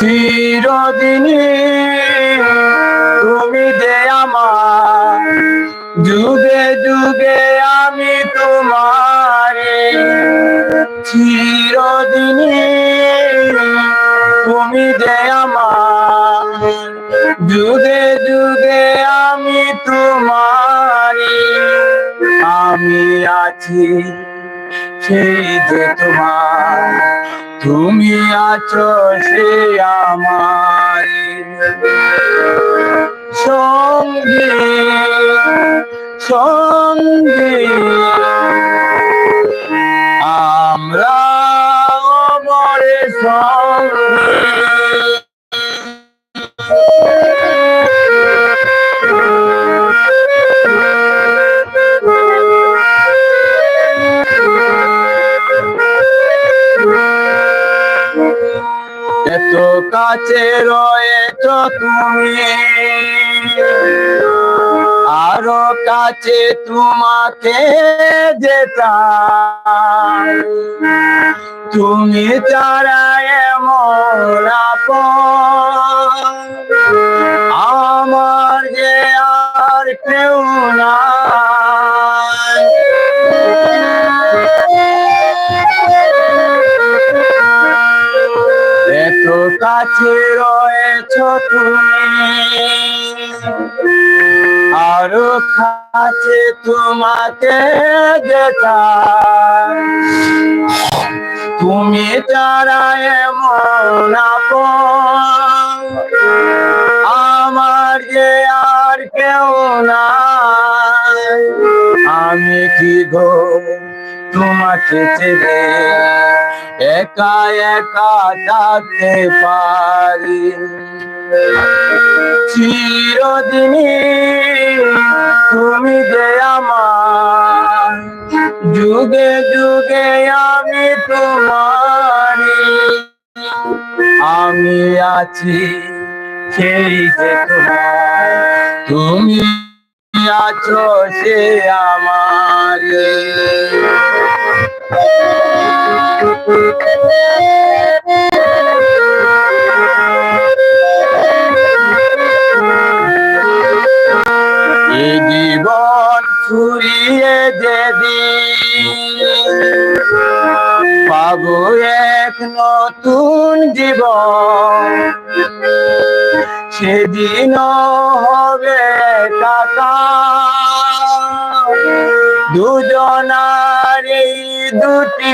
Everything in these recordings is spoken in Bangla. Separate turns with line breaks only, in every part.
চিরদিনই তুমি যে আমার যুগে যুগে আমি তোমারে। চিরদিনই তুমি যে আমার যুগে আছি সেই যে তোমার। তুমি আছো সে আমার। সঙ্গে সঙ্গে এত কাছে রয়েছ তুমি। আরও কাছে তোমাকে যেতা তুমি তারা আমার যে আর কেউ নাই কাছে রয়েছ তুমি। আরও কাছে তোমাকে তুমি তারা এমন আমার যে আর কেউ না আমি কি গো তোমাকে ছেড়ে একা একা থাকতে পারি। চিরদিনই তুমি যে আমার। যুগে যুগে আমি তোমার আমি আছি সেই যে তোমার। তুমি আছো সে আমার। জীবন ফুরিয়ে যেদিন পাবো এক নতুন জীবন। সেদিন হবে কাকা। দুজনার এই দুটি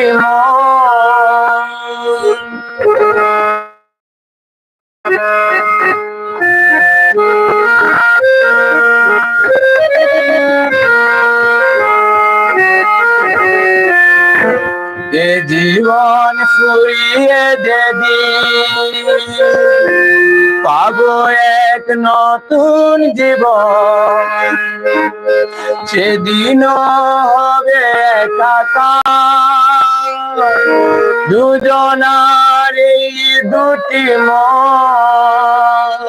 এ জীবন ফুরিয়ে দেবি। পাবো এক নতুন জীবন। সেদিন হবে কাকা দুজনার এই দুটি মন।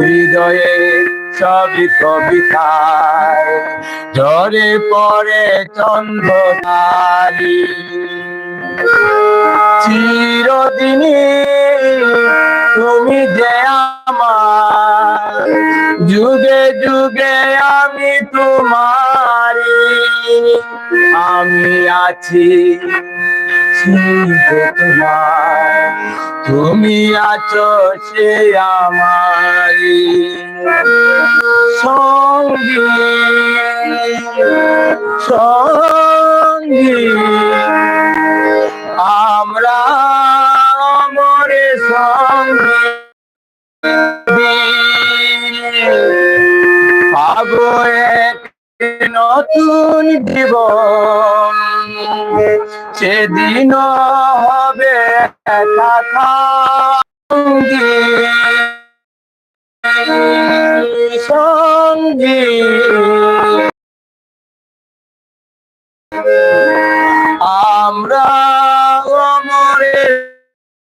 হৃদয়ে সবই কবিতায়, ঝরে পড়ে চন্দ্রধারী চিরদিনই তুমি যে আমার। যুগে যুগে আমি তোমারি আমি আছি তোমার। তুমি আছো সে আমারি সঙ্গী সঙ্গী। নতুন জীবন। সেদিন হবে সঙ্গী।